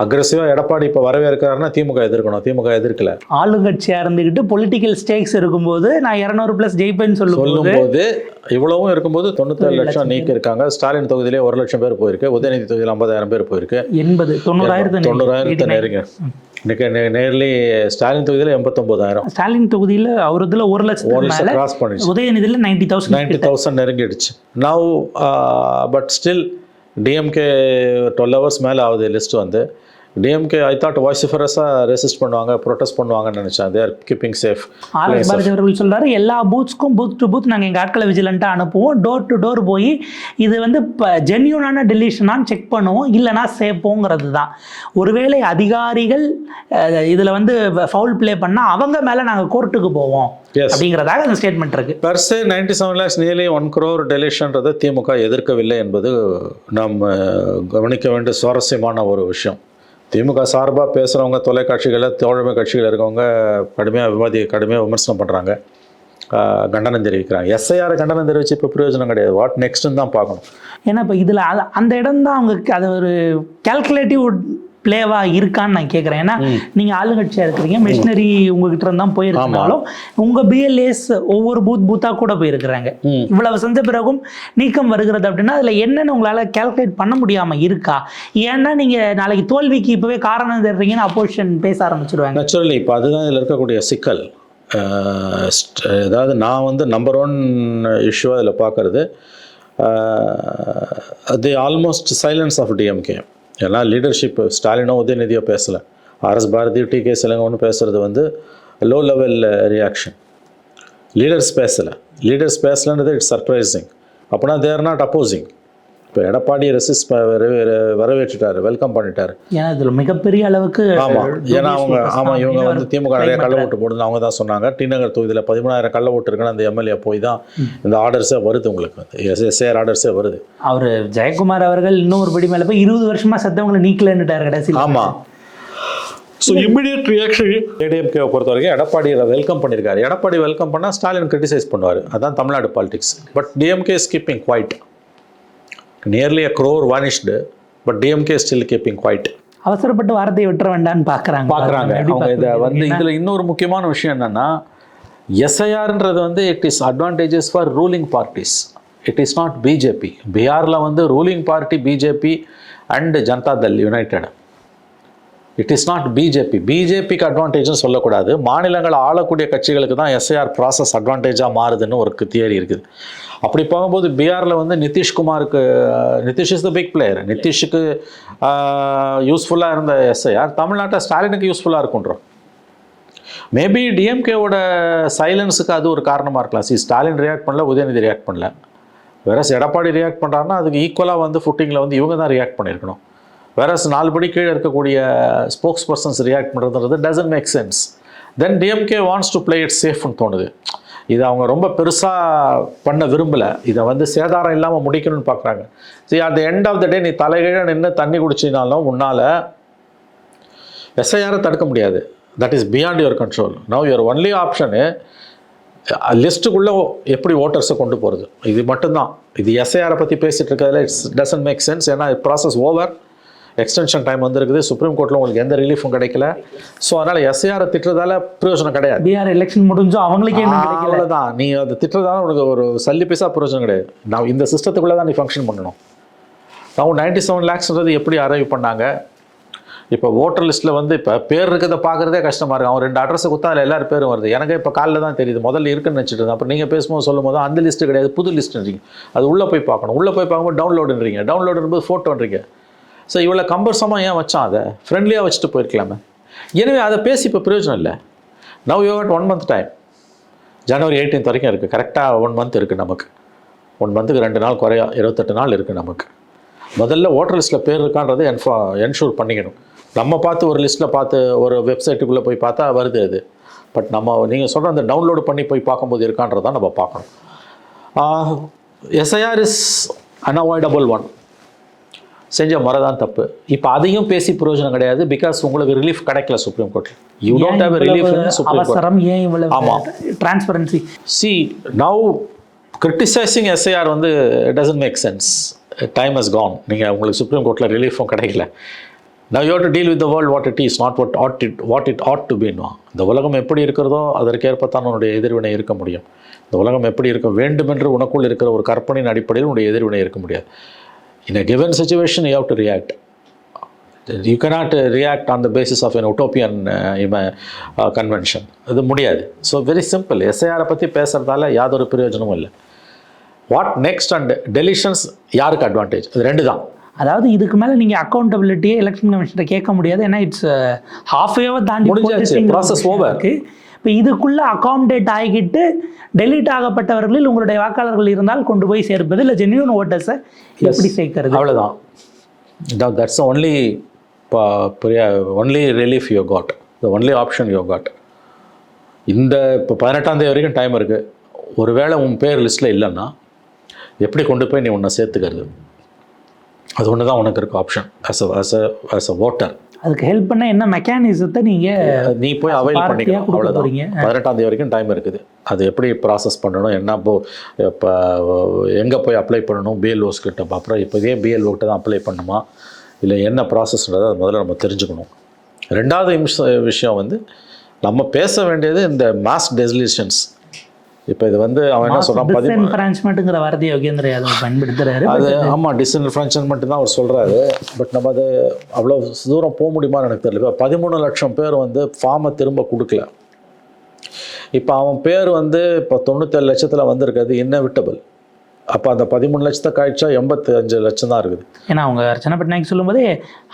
அக்ரெசிவாக Edappadi இப்போ வரவேற்கிறாருன்னா திமுக எதிர்க்கணும். திமுக எதிர்க்கல. ஆளுங்கட்சியா இருந்துக்கிட்டு பொலிட்டிக்கல் ஸ்டேக்ஸ் இருக்கும்போது நான் இரநூறு பிளஸ் ஜெயிப்பேன்னு சொல்லும்போது சொல்லும்போது இவ்வளவும் இருக்கும்போது தொண்ணூத்தேழு லட்சம் நீக்கி இருக்காங்க ஸ்டாலின் தொகுதியிலே ஒரு லட்சம் பேர் போயிருக்கு. உதயநிதி தொகுதியில் ஐம்பதாயிரம் பேர் போயிருக்கு. எண்பது தொண்ணூறாயிரத்து தொண்ணூறாயிரத்தை நெருங்க. இன்னைக்கு நேர்லி ஸ்டாலின் தொகுதியில் எண்பத்தொம்போதாயிரம். ஸ்டாலின் தொகுதியில அவர் இதுல ஒரு ஒரு லட்சத்துக்கு லட்சம் கிராஸ் பண்ணிடுச்சு. உதயநிதியில ninety thousand ninety thousand நெருங்கிடுச்சு. Now but still DMK twelve hours மேலே ஆகுது லிஸ்ட் வந்து. டிஎம்கே ஐ தாட் வாய்ஸிஃபரஸாக ரெசிஸ்ட் பண்ணுவாங்க ப்ரொடெஸ்ட் பண்ணுவாங்கன்னு நினச்சேன். தேர் கீப்பிங் சேஃப் ஆர் எஸ் பாரதி அவர்கள் சொல்றாரு எல்லா பூத்ஸ்க்கும் பூத் டு பூத் நாங்கள் எங்கள் ஆட்களை விஜிலண்ட்டாக அனுப்புவோம். டோர் டு டோர் போய் இது வந்து இப்போ ஜென்யூனான டெலிஷனான்னு செக் பண்ணுவோம் இல்லைனா சேர்ப்போங்கிறது தான் ஒருவேளை அதிகாரிகள் இதில் வந்து ஃபவுல் ப்ளே பண்ணால் அவங்க மேலே நாங்கள் கோர்ட்டுக்கு போவோம். அப்படிங்கிறதாக அந்த ஸ்டேட்மெண்ட் இருக்கு. Per se ninety seven lakhs nearly one crore டெலிஷன்றதை திமுக எதிர்க்கவில்லை என்பது நாம் கவனிக்க வேண்டிய சுவாரஸ்யமான ஒரு விஷயம். திமுக சார்பாக பேசுகிறவங்க தொலைக்காட்சிகளில் தோழமை கட்சிகள் இருக்கவங்க கடுமையாக விவாதி கடுமையாக விமர்சனம் பண்ணுறாங்க கண்டனம் தெரிவிக்கிறாங்க. எஸ்ஐஆர் கண்டனம் தெரிவிச்சு இப்போ பிரயோஜனம் கிடையாது. வாட் நெக்ஸ்ட்டுன்னு தான் பார்க்கணும். ஏன்னா இப்போ இதில் அந்த இடம் தான் அவங்க அது ஒரு கேல்குலேட்டிவ் பிளேவா இருக்கான்னு நான் கேட்குறேன் ஏன்னா நீங்கள் ஆளுங்கட்சியாக இருக்கிறீங்க மிஷினரி உங்ககிட்ட இருந்தால் போயிருந்தாலும் உங்கள் பிஎல்ஏஸ் ஒவ்வொரு பூத் பூத்தாக கூட போயிருக்கிறாங்க. இவ்வளவு செஞ்ச பிறகும் நீக்கம் வருகிறது அப்படின்னா அதில் என்னன்னு உங்களால் கால்குலேட் பண்ண முடியாமல் இருக்கா? ஏன்னா நீங்கள் நாளைக்கு தோல்விக்கு இப்போவே காரணம் தேடுறீங்கன்னு அப்போசிஷன் பேச ஆரம்பிச்சிருவாங்க. நேச்சுரலி இப்போ அதுதான் இதில் இருக்கக்கூடிய சிக்கல். அதாவது நான் வந்து நம்பர் ஒன் இஷ்யூ அதில் பார்க்குறது அது ஆல்மோஸ்ட் சைலன்ஸ் ஆஃப் டிஎம்கே ஏன்னா லீடர்ஷிப் ஸ்டாலினோ உதயநிதியோ பேசலை. ஆர்எஸ் பாரதி டி கே சிலங்கன்னு பேசுகிறது வந்து லோ லெவல் ரியாக்ஷன் லீடர்ஸ் பேசலை. லீடர்ஸ் பேசலன்றது இட்ஸ் சர்ப்ரைசிங் அப்படின்னா தேர் நாட் அப்போசிங் இப்போ எடப்பாடி ரெசிஸ்ட் வரவேற்றுட்டார் வெல்கம் பண்ணிட்டார். ஏன்னா இதில் மிகப்பெரிய அளவுக்கு ஆமா. ஏன்னா அவங்க dubious ஆமா focus இவங்க வந்து திமுக நிறைய கள்ள ஓட்டு போடுது அவங்க தான் சொன்னாங்க. டி நகர் தொகுதியில் பதிமூணாயிரம் கள்ள ஓட்டு இருக்குன்னு அந்த எம்எல்ஏ போய் தான் இந்த ஆர்டர்ஸே வருது உங்களுக்கு எஸ்ஏஆர் ஆர்டர்ஸே வருது. அவர் ஜெயக்குமார் அவர்கள் இன்னும் ஒரு படி மேலே போய் இருபது வருஷமா செத்தவங்களை நீக்கலன்னுட்டார் கடைசியில். ஆமா. ஸோ இம்மிடியட் ரியாக்ஷன் ஏடிஎம்கேவை பொறுத்த வரைக்கும் எடப்பாடியை வெல்கம் பண்ணியிருக்காரு எடப்பாடி வெல்கம் பண்ணால் ஸ்டாலின் கிரிட்டிசைஸ் பண்ணுவார். அதான் Tamil Nadu politics but DMK is keeping quiet nearly a crore vanished but DMK still keeping quiet அவசரப்பட்டு வார்த்தையை விட்டுற வேண்டாம்னு பார்க்குறாங்க பார்க்குறாங்க அவங்க இதை வந்து இதில் இன்னொரு முக்கியமான விஷயம் என்னன்னா எஸ்ஐஆர்ன்றது வந்து it is advantages for ruling parties it is not BJP பீகாரில் வந்து ruling party BJP and Janata Dal united it is not BJP பிஜேபிக்கு அட்வான்டேஜ்னு சொல்லக்கூடாது. மாநிலங்கள் ஆளக்கூடிய கட்சிகளுக்கு தான் எஸ்ஐஆர் ப்ராசஸ் அட்வான்டேஜாக மாறுதுன்னு ஒரு தியரி இருக்குது. அப்படி போகும்போது பீகாரில் வந்து நிதிஷ்குமாருக்கு Nitish is the big player நிதிஷுக்கு யூஸ்ஃபுல்லாக இருந்த எஸ்ஐஆர் தமிழ்நாட்டை ஸ்டாலினுக்கு யூஸ்ஃபுல்லாக இருக்குன்றோம் மேபி டிஎம்கேவோட சைலன்ஸுக்கு அது ஒரு காரணமாக இருக்கலாம். சி ஸ்டாலின் ரியாக்ட் பண்ணல உதயநிதி ரியாக்ட் பண்ணல. வேற எடப்பாடி ரியாக்ட் பண்ணுறாருன்னா அதுக்கு ஈக்குவலாக வந்து ஃபுட்டிங்கில் வந்து இவங்க தான் ரியாக்ட் பண்ணியிருக்கணும். வேறஸ் நாலு படி கீழே இருக்கக்கூடிய ஸ்போக்ஸ் பர்சன்ஸ் ரியாக்ட் பண்ணுறதுன்றது doesn't make sense then DMK wants to play it சேஃப்னு தோணுது. இது அவங்க ரொம்ப பெருசாக பண்ண விரும்பலை. இதை வந்து சேதாரம் இல்லாமல் முடிக்கணும்னு பார்க்குறாங்க சரி at the end of the day நீ தலைகீழ நின்று தண்ணி குடிச்சினாலும் உன்னால் எஸ்ஐஆரை தடுக்க முடியாது. That is beyond your control now your only option லிஸ்ட்டுக்குள்ளே எப்படி ஓட்டர்ஸை கொண்டு போகிறது இது மட்டும்தான். இது எஸ்ஐஆரை பற்றி பேசிகிட்டு இருக்கிறதுல இட்ஸ் டசன்ட் மேக் சென்ஸ் ஏன்னா ப்ராசஸ் ஓவர் எக்ஸ்டென்ஷன் டைம் வந்திருக்குது. சுப்ரீம் கோர்ட்டில் உங்களுக்கு எந்த ரிலீஃபும் கிடைக்கல. ஸோ அதனால் எஸ்ஐஆரை திட்டுறதால பிரயோஜனம் கிடையாது. பீகார் எலெக்ஷன் முடிஞ்சோ அவங்களுக்கே அவ்வளோதான் நீ அதை திட்டுறதால உனக்கு ஒரு சல்லி பைசா பிரயோஜனம் கிடையாது. நான் இந்த சிஸ்டத்துக்குள்ளே தான் நீ ஃபங்க்ஷன் பண்ணணும். நான் நைன்டி செவன் லேக்ஸ்ன்றது எப்படி அரைவ் பண்ணாங்க? இப்போ ஓட்டர் லிஸ்ட்டில் வந்து இப்போ பேர் இருக்கிறத பார்க்குறதே கஷ்டமாக இருக்கும் அவன் ரெண்டு அட்ரஸை கொடுத்தா அதில் எல்லாரும் பேரும் வருது. எனக்கு இப்போ காலைல தான் தெரியுது. முதல்ல இருக்குன்னு நினச்சிட்டு இருந்தேன். அப்புறம் நீங்கள் பேசும்போது சொல்லும் போது அந்த லிஸ்ட்டு கிடையாது. புது லிஸ்ட்டுன்றீங்க அது உள்ளே போய் பார்க்கணும். உள்ளே போய் பார்க்கும்போது டவுன்லோடுன்றீங்க டவுன்லோடுன்றது ஃபோட்டோன்றீங்க ஸோ இவ்வளோ கம்பர்சமாக ஏன் வச்சான் அதை? ஃப்ரெண்ட்லியாக வச்சுட்டு போயிருக்கலாமே. எனவே அதை பேசி இப்போ பிரயோஜனம் இல்லை. Now you one month time January 18th வரைக்கும் இருக்குது கரெக்டாக ஒன் மந்த் இருக்குது நமக்கு. ஒன் மந்த்துக்கு ரெண்டு நாள் குறையா இருபத்தெட்டு நாள் இருக்குது நமக்கு. முதல்ல ஓட்டர் லிஸ்ட்டில் பேர் இருக்கான்றதை என்ஃபா என்ஷூர் பண்ணிக்கணும். நம்ம பார்த்து ஒரு லிஸ்ட்டில் பார்த்து ஒரு வெப்சைட்டுக்குள்ளே போய் பார்த்தா வருது அது. பட் நம்ம நீங்கள் சொல்கிற அந்த டவுன்லோடு பண்ணி போய் பார்க்கும்போது இருக்கான்றதான் நம்ம பார்க்கணும். எஸ்ஐஆர் இஸ் அன்அவாய்டபுள் ஒன் செஞ்ச முறை தான் தப்பு. இப்போ அதையும் பேசி பிரயோஜனம் கிடையாது. பிகாஸ் உங்களுக்கு ரிலீஃப் கிடைக்கல சுப்ரீம் கோர்ட்டில் you don't have relief supreme court ஏன் இவ்வளவு ஆமா. Transparency see now criticising SIR வந்து doesn't make sense time has gone நீங்கள் உங்களுக்கு சுப்ரீம் கோர்ட்டில் ரிலீஃபும் கிடைக்கல. Have to deal with the world what it is not what ought it what it ought to be ன்னுவா. இந்த உலகம் எப்படி இருக்கிறதோ அதற்கேற்பத்தான் உன்னுடைய எதிர்வினை இருக்க முடியும். இந்த உலகம் எப்படி இருக்க வேண்டுமென்று உனக்குள் இருக்கிற ஒரு கற்பனையின் அடிப்படையில் உன்னுடைய எதிர்வினை இருக்க முடியாது. In a given situation you have to react. You cannot react on the basis of an utopian uh, ima- uh, convention. இது முடியாது. ஸோ வெரி சிம்பிள் எஸ்ஐஆரை பற்றி பேசுகிறதால யாதொரு பிரயோஜனமும் இல்லை. வாட் நெக்ஸ்ட் அண்ட் டெலிஷன்ஸ் யாருக்கு அட்வான்டேஜ் இது ரெண்டு தான். அதாவது இதுக்கு மேல நீங்க அக்கௌண்டபிலிட்டியே எலெக்ஷன் கமிஷனை கேட்க முடியாது. ஏன்னா இட்ஸ் ஹாஃப் ஏவர் தாண்டி முடிஞ்சாச்சு. போட்டுச்சுங்கிற Process விஷயம் over. இருக்கு. இப்போ இதுக்குள்ள அகாமடேட் ஆகிக்கிட்டு டெலீட் ஆகப்பட்டவர்களில் உங்களுடைய வாக்காளர்கள் இருந்தால் கொண்டு போய் சேர்ப்பது இல்லை. ஜென்யூன் ஓட்டர்ஸை எப்படி சேர்க்கறது? அவ்வளோதான் that's only only relief you got the only option you got இந்த இப்போ பதினெட்டாம் தேதி வரைக்கும் டைம் இருக்குது ஒருவேளை உன் பேர் லிஸ்ட்டில் இல்லைன்னா எப்படி கொண்டு போய் நீ உன்னை சேர்த்துக்கிறது? அது ஒன்று தான் உனக்கு இருக்க option as a as a as a voter அதுக்கு ஹெல்ப் பண்ண என்ன மெக்கானிசத்தை நீங்க நீ போய் அவைல் கொடுக்க அவ்வளோதான். பதினெட்டாம் தேதி வரைக்கும் டைம் இருக்குது. அது எப்படி ப்ராசஸ் பண்ணணும்? என்ன இப்போ இப்போ எங்கே போய் அப்ளை பண்ணணும்? பிஎல்ஓஸ் கிட்ட அப்புறம் இப்போதே பிஎல்ஓ கிட்ட தான் அப்ளை பண்ணணுமா இல்லை என்ன ப்ராசஸ்ன்றதை அது முதல்ல நம்ம தெரிஞ்சுக்கணும். ரெண்டாவது விஷயம் வந்து நம்ம பேச வேண்டியது இந்த மாஸ் டெசிலிஷன்ஸ் இப்போ இது வந்து அவன் என்ன சொல்கிறான் டிஸ்என்ஃபரான்ச்மெண்ட்டுங்கிற வார்த்தையை யோகேந்திர யாதவ் பயன்படுத்துறாரு. அது ஆமாம் டிஸ்இன்ஃபரன்ஸ்மெண்ட் தான் அவர் சொல்கிறாரு பட் நம்ம அது அவ்வளோ தூரம் போக முடியுமான்னு எனக்கு தெரியல. இப்போ பதிமூணு லட்சம் பேர் வந்து ஃபார்மை திரும்ப கொடுக்கல. இப்போ அவன் பேர் வந்து இப்போ தொண்ணூத்தேழு லட்சத்தில் வந்திருக்கிறது இன்னவிட்டபிள் அப்போ அந்த பதிமூணு லட்சத்தை கழிச்சா எண்பத்தி அஞ்சு லட்சம் தான் இருக்குது. ஏன்னா அவங்க அர்ச்சனா பட்நாயக் சொல்லும்போதே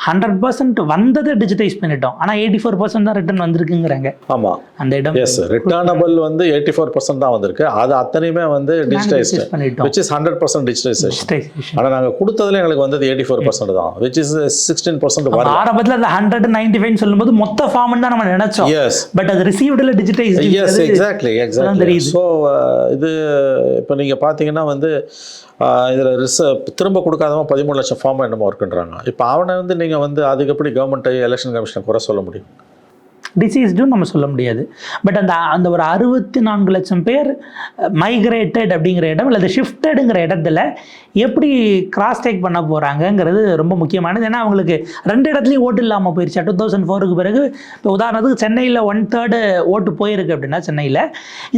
ஹண்ட்ரட் பர்சன்ட் வந்ததை டிஜிட்டைஸ் பண்ணிட்டோம். ஆனால் எயிட்டி ஃபோர் பர்சன்ட் தான் ரிட்டர்ன் வந்திருக்குங்கிறாங்க. ஆமாம் அந்த இடம் எஸ் ரிட்டர்னபிள் வந்து எயிட்டி ஃபோர் பர்சன்ட் தான் வந்திருக்கு. அது அத்தனையுமே வந்து பண்ணிட்டோம். Which is hundred percent digitisation. ஆனால் நாங்கள் கொடுத்ததுல எங்களுக்கு வந்தது எயிட்டி ஃபோர் பர்சன்ட் தான் விச் இஸ் சிக்ஸ்டீன் பர்சன்ட் வரல ஆரம்பத்துல அந்த ஹண்ட்ரட் நைன்டி ஃபைவ் சொல்லும்போது மொத்த ஃபார்ம் தான் நம்ம நினைச்சோம். எஸ் பட் அது ரிசீவ்டில் digitise yes exactly exactly. So இது இப்போ நீங்கள் பார்த்தீங்கன்னா வந்து இதில் ரிச திரும்ப கொடுக்காதவன் பதிமூணு லட்சம் ஃபார்ம் என்னமோ இருக்குன்றாங்க. இப்போ அவனை வந்து நீங்கள் வந்து அதுக்கு எப்படி கவர்மெண்ட்டை எலெக்ஷன் கமிஷனை குறை சொல்ல முடியும்? டிசீஸ்டும் நம்ம சொல்ல முடியாது. பட் அந்த அந்த ஒரு அறுபத்தி நான்கு லட்சம் பேர் மைக்ரேட்டட் அப்படிங்கிற இடம் அல்லது ஷிஃப்டடுங்கிற இடத்துல எப்படி கிராஸ் டேக் பண்ண போகிறாங்கங்கிறது ரொம்ப முக்கியமானது. ஏன்னா அவங்களுக்கு ரெண்டு இடத்துலையும் ஓட்டு இல்லாமல் போயிருச்சு. டூ தௌசண்ட் ஃபோருக்கு பிறகு இப்போ உதாரணத்துக்கு சென்னையில் ஒன் தேர்டு ஓட்டு போயிருக்கு அப்படின்னா சென்னையில்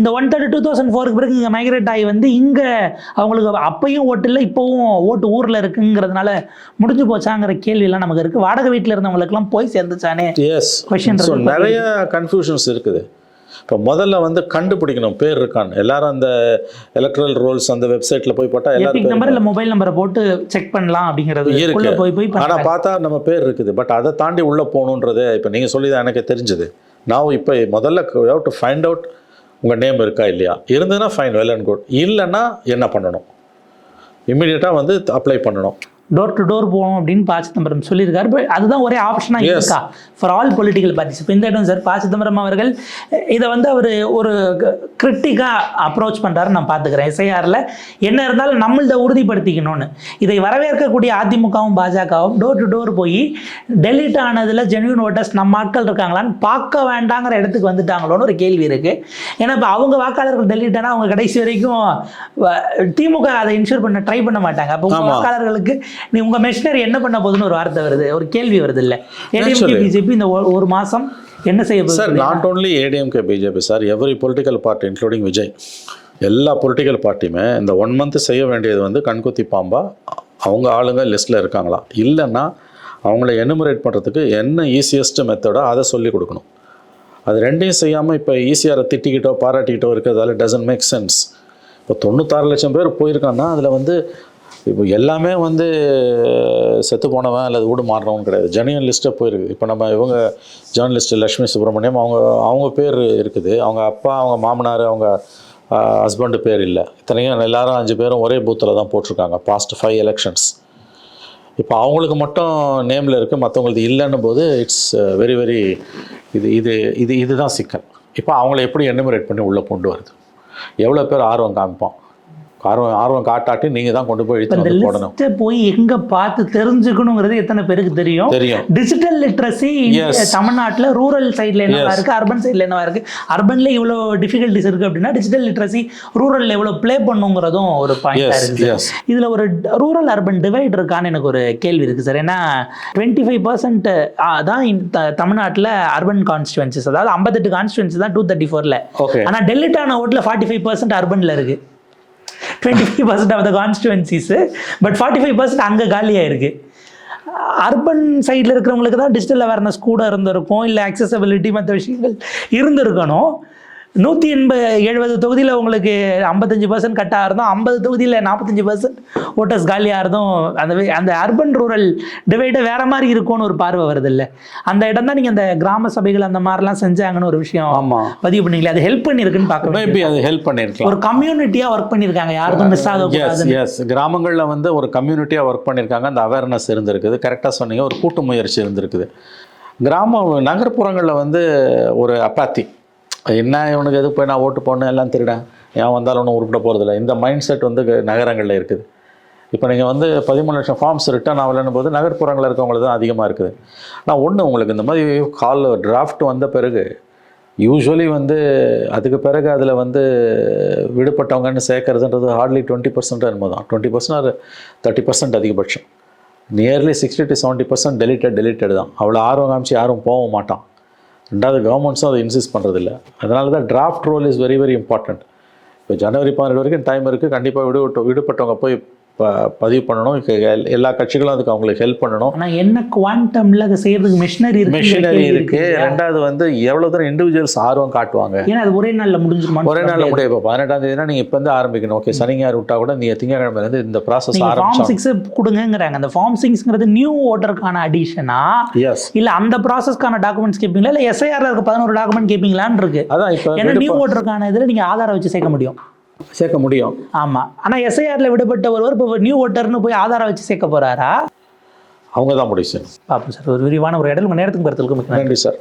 இந்த ஒன் தேர்டு டூ தௌசண்ட் ஃபோருக்கு பிறகு இங்கே மைக்ரேட் ஆகி வந்து இங்கே அவங்களுக்கு அப்பையும் ஓட்டு இல்லை இப்போவும் ஓட்டு ஊரில் இருக்குங்கிறதுனால முடிஞ்சு போச்சாங்கிற கேள்வியெல்லாம் நமக்கு இருக்குது வாடகை வீட்டில் இருந்தவங்களுக்குலாம் போய் சேர்ந்துச்சானே? இருக்கு. நிறைய கன்ஃபியூஷன்ஸ் இருக்குது. இப்போ முதல்ல வந்து கண்டுபிடிக்கணும் பேர் இருக்கான்னு. எல்லாரும் அந்த எலக்ட்ரல் ரோல்ஸ் அந்த வெப்சைட்டில் போய் போட்டால் எல்லாரும் நம்பர் இல்லை மொபைல் நம்பரை போட்டு செக் பண்ணலாம் அப்படிங்கிறது இருக்கு. போய் போய் பண்ணலாம். பார்த்தா நம்ம பேர் இருக்குது. பட் அதை தாண்டி உள்ளே போகணுன்றது இப்போ நீங்கள் சொல்லி தான் எனக்கு தெரிஞ்சது. நான் இப்போ முதல்ல ஹவ் டு ஃபைண்ட் அவுட் உங்கள் நேம் இருக்கா இல்லையா? இருந்ததுன்னா ஃபைன் வெல் அண்ட் குட் இல்லைன்னா என்ன பண்ணணும்? இம்மிடியட்டாக வந்து அப்ளை பண்ணணும். டோர் டு டோர் போகணும் அப்படின்னு ப சிதம்பரம் சொல்லியிருக்காரு. பட் அதுதான் ஒரே ஆப்ஷனாக. இருக்கா? ஃபார் ஆல் பொலிட்டிக்கல் பார்ட்டிஸ் இப்போ இந்த இடம் சார் ப சிதம்பரம் அவர்கள் இதை வந்து அவர் ஒரு கிரிட்டிக்காக அப்ரோச் பண்ணுறாரு நான் பார்த்துக்கிறேன். எஸ்ஐஆரில் என்ன இருந்தாலும் நம்மள்த உறுதிப்படுத்திக்கணும்னு. இதை வரவேற்கக்கூடிய அதிமுகவும் பாஜகவும் டோர் டு டோர் போய் டெலிட் ஆனதில் ஜென்யூன் ஓட்டர்ஸ் நம்ம ஆட்கள் இருக்காங்களான்னு பார்க்க வேண்டாங்கிற இடத்துக்கு வந்துட்டாங்களோன்னு ஒரு கேள்வி இருக்குது ஏன்னா இப்போ அவங்க வாக்காளர்கள் டெலிட் ஆனால் அவங்க கடைசி வரைக்கும் திமுக அதை இன்ஷூர் பண்ண ட்ரை பண்ண மாட்டாங்க. அப்போ. வாக்காளர்களுக்கு நீ உங்க மெஷினரி என்ன பண்ண போகுதுன்னு ஒரு வார்த்தை வருது ஒரு கேள்வி வருது இல்ல. ஏடிஎம்கே. பிஜேபி இந்த ஒரு- மாசம் என்ன செய்ய போகுது? Sir not only AIADMK BJP sir every political party including Vijay எல்லா பொலிட்டிக்கல் பார்ட்டியுமே இந்த ஒன் மந்த் செய்ய வேண்டியது வந்து கண்குத்தி பாம்பா அவங்க ஆளுங்க லிஸ்ட்டில் இருக்காங்களா? இல்லைன்னா அவங்கள எனுமரேட் பண்ணுறதுக்கு என்ன ஈஸியஸ்ட் மெத்தடோ அதை சொல்லி கொடுக்கணும். அது ரெண்டையும் செய்யாமல் இப்போ ஈஸியாரை திட்டிக்கிட்டோ பாராட்டிக்கிட்டோ இருக்கிறதால டசன்ட் மேக் சென்ஸ் இப்போ தொண்ணூத்தாறு லட்சம் பேர் போயிருக்காங்கன்னா அதில் வந்து இப்போ எல்லாமே வந்து செத்து போனவன் அல்லது வீடு மாறினவன் கிடையாது. ஜெனியன் லிஸ்ட்டாக போயிருக்கு. இப்போ நம்ம இவங்க ஜேர்னலிஸ்ட் லக்ஷ்மி சுப்பிரமணியம் அவங்க அவங்க பேர் இருக்குது. அவங்க அப்பா அவங்க மாமனார் அவங்க ஹஸ்பண்டு பேர் இல்லை. இத்தனையும் எல்லாரும் அஞ்சு பேரும் ஒரே பூத்தில் தான் போட்டிருக்காங்க. பாஸ்ட் ஃபைவ் எலெக்ஷன்ஸ் இப்போ அவங்களுக்கு மட்டும் நேமில் இருக்குது மற்றவங்களுக்கு இல்லைன்னும் போது இட்ஸ் வெரி வெரி இது இது இது இதுதான் சிக்கல். இப்போ அவங்கள எப்படி எனுமரேட் பண்ணி உள்ளே கொண்டு வருது? எவ்வளோ பேர் ஆர்வம் காமிப்பான்? ஆர்வம் ஆர்வம் காட்டாட்டி நீங்கள் தான் கொண்டு போய் இந்த லிஸ்ட்டை போய் எங்க பார்த்து தெரிஞ்சுக்கணுங்கிறது எத்தனை பேருக்கு தெரியும்? தெரியும். Digital literacy. தமிழ்நாட்டுல ரூரல் சைடுல என்னவா. இருக்கு அர்பன் சைடுல என்னவா இருக்கு? அர்பன்ல இவ்வளோ டிஃபிகல்ட்டிஸ் இருக்கு அப்படின்னா டிஜிட்டல் லிட்ரஸி ரூரல்ல எவ்வளவு ப்ளே பண்ணுங்கிறதும் ஒரு பாயிண்டா எஸ் இருக்கு எஸ் இதுல ஒரு ரூரல் அர்பன் டிவைட் இருக்கான்னு எனக்கு ஒரு கேள்வி இருக்கு சார். ஏன்னா டுவெண்ட்டி ஃபைவ் பர்சன்ட் தான் தமிழ்நாட்டுல அர்பன் கான்ஸ்டுவன்சிஸ் அதாவது ஐம்பத்தெட்டு கான்ஸ்டுவன்சி தான் டூ தேர்ட்டி ஃபோர்ல ஓகே ஆனா டெல்லிட்டான ஓட்டில் ஃபார்ட்டி ஃபைவ் பர்சன்ட் அர்பன்ல இருக்கு. Twenty five percent of the constituencies but forty five percent அங்கே காலியாக இருக்குது அர்பன் சைடில் இருக்கிறவங்களுக்கு தான் டிஜிட்டல் அவேர்னஸ் கூட இருந்திருக்கும் இல்லை அக்சசபிலிட்டி மற்ற விஷயங்கள் இருந்திருக்கணும். நூற்றி எண்பது எழுபது தொகுதியில் உங்களுக்கு ஐம்பத்தஞ்சு பர்சன்ட் கட்டாக இருந்தோம் ஐம்பது தொகுதியில் நாற்பத்தஞ்சு பர்சன்ட் ஓட்டர்ஸ் காலியாக இருந்தும் அந்த அந்த அர்பன் ரூரல் டிவைடை வேற மாதிரி இருக்கும்னு ஒரு பார்வை வருது இல்லை அந்த இடம் தான் நீங்கள் அந்த கிராம சபைகள் அந்த மாதிரிலாம் செஞ்சாங்கன்னு ஒரு விஷயம் ஆமாம் பதிவு பண்ணீங்களே அது ஹெல்ப் பண்ணியிருக்குன்னு பார்க்க மேபி அது ஹெல்ப் பண்ணியிருக்கலாம். ஒரு கம்யூனிட்டியா ஒர்க் பண்ணியிருக்காங்க யாருக்கும் மிஸ் ஆகக்கூடாதுன்னு. எஸ் கிராமங்களில் வந்து ஒரு கம்யூனிட்டியாக ஒர்க் பண்ணியிருக்காங்க அந்த அவேர்னஸ் இருந்திருக்குது. கரெக்டாக சொன்னீங்க ஒரு கூட்டு முயற்சி இருந்திருக்குது. கிராம நகர்ப்புறங்களில் வந்து ஒரு அப்பாத்தி என்ன இவனுக்கு எதுக்கு போய் நான் ஓட்டு போடணும்? எல்லாம் திருடேன் ஏன் வந்தாலும் ஒன்றும் உருப்பிட போகிறதில்ல இந்த மைண்ட் செட் வந்து நகரங்களில் இருக்குது. இப்போ நீங்கள் வந்து பதிமூணு லட்சம் ஃபார்ம்ஸ் ரிட்டர்ன் ஆகலைன்னு போது நகர்ப்புறங்களில் இருக்கவங்களுக்கு தான் அதிகமாக இருக்குது. நான் ஒன்று உங்களுக்கு இந்த மாதிரி கால் டிராஃப்ட் வந்த பிறகு யூஸ்வலி வந்து அதுக்கு பிறகு அதில் வந்து விடுபட்டவங்கன்னு சேர்க்கறதுன்றது ஹார்ட்லி டுவெண்ட்டி பர்சன்ட் என்னமோ தான். டுவெண்ட்டி பர்சன்ட் தேர்ட்டி பர்சன்ட் அதிகபட்சம். Nearly sixty to seventy percent deleted deleted தான். அவ்வளோ ஆர்வம் காமிச்சு யாரும் போக மாட்டான். ரெண்டாவது கவர்மெண்ட்ஸும் அதை இன்சிஸ்ட் பண்ணுறதில்ல அதனால தான் draft roll is very very important இப்போ ஜனவரி பதினெட்டு வரைக்கும் டைம் இருக்குது கண்டிப்பாக விடுபட்டு விடுபட்டவங்க போய் பதிவு பண்ணணும். எல்லா கட்சிகளும் அதுக்கு அவங்களுக்கு ஹெல்ப் பண்ணணும். ஆனா என்ன குவாண்டம்ல அதை செய்யறதுக்கு மிஷினரி இருக்கு மிஷினரி இருக்கு? ரெண்டாவது வந்து எவ்வளோ தூரம் இண்டிவிஜுவல்ஸ் ஆர்வம் காட்டுவாங்க? ஏன்னா அது ஒரே நாள்ல முடிஞ்சிருமா? ஒரே நாளில் முடியும் இப்போ பதினெட்டாம் தேதினா நீங்கள் இப்போ வந்து ஆரம்பிக்கணும். ஓகே சனி ஞாயிறு விட்டா கூட நீங்கள் திங்கக்கிழமையிலேருந்து இந்த ப்ராசஸ் நீங்க ஃபார்ம் சிக்ஸ் கொடுங்கங்கிறாங்க. அந்த ஃபார்ம் சிக்ஸ்ங்கிறது நியூ ஓட்டருக்கான அடிஷனா எஸ் இல்ல அந்த ப்ராசஸ்க்கான டாக்குமெண்ட்ஸ் கேட்பீங்களா இல்ல எஸ்ஐஆர்ல இருக்க பதினோரு டாக்குமெண்ட் கேட்பீங்களான்னு இருக்கு. அதான் இப்போ நியூ ஓட்டருக்கான இதுல நீங்க ஆதாரம் வச்சு சேர்க்க முடியும். சேர்க்க முடியும். ஆமா. ஆனா எஸ்ஐஆர்ல விடுபட்ட ஒருவர் இப்போ நியூ ஓட்டர்னு போய் ஆதாரம் வச்சு சேர்க்க போறாரா? அவங்க தான் முடிவு செய்யணும். பாப்போம் சார். ஒரு விரிவான ஒரு உங்க நேரத்துக்கு நன்றி. நன்றி சார்.